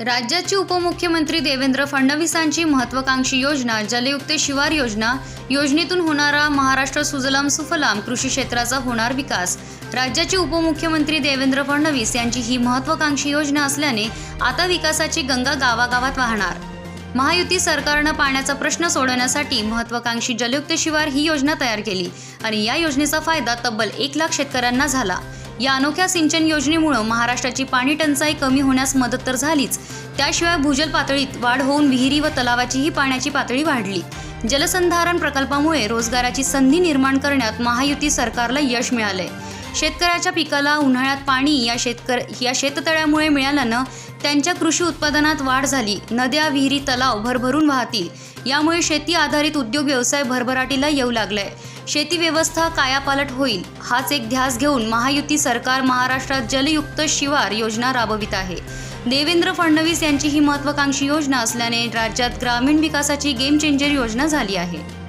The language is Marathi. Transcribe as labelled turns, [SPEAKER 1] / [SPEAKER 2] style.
[SPEAKER 1] राज्याचे उपमुख्यमंत्री देवेंद्र फडणवीसांची महत्वाकांक्षी योजना जलयुक्त शिवार योजना योजनेतून होणारा महाराष्ट्र सुजलाम सुफलाम कृषी क्षेत्राचा होणार विकास. राज्याचे उपमुख्यमंत्री देवेंद्र फडणवीस यांची ही महत्वाकांक्षी योजना असल्याने आता विकासाची गंगा गावागावात वाहणार. महायुती सरकारनं पाण्याचा प्रश्न सोडवण्यासाठी महत्वाकांक्षी जलयुक्त शिवार ही योजना तयार केली आणि या योजनेचा फायदा तब्बल एक लाख शेतकऱ्यांना झाला. या अनोख्या सिंचन योजनेमुळं महाराष्ट्राची पाणी टंचाई कमी होण्यास मदत तर झालीच. त्याशिवाय भूजल पातळीत वाढ होऊन विहिरी व तलावाचीही पाण्याची पातळी वाढली. जलसंधारण प्रकल्पामुळे रोजगाराची संधी निर्माण करण्यात महायुती सरकारला यश मिळालंय. शेतकऱ्याच्या पिकाला उन्हाळ्यात पाणी या शेतकर या शेततळ्यामुळे मिळाल्यानं त्यांच्या कृषी उत्पादनात वाढ झाली. नद्या विहिरी तलाव भरभरून वाहतील. यामुळे शेती आधारित उद्योग व्यवसाय भरभराटीला येऊ लागलाय. शेती व्यवस्था कायापालट होईल हाच एक ध्यास घेऊन महायुती सरकार महाराष्ट्रात जलयुक्त शिवार योजना राबवित आहे. देवेंद्र फडणवीस यांची ही महत्वाकांक्षी योजना असल्याने राज्यात ग्रामीण विकासाची गेम चेंजर योजना झाली आहे.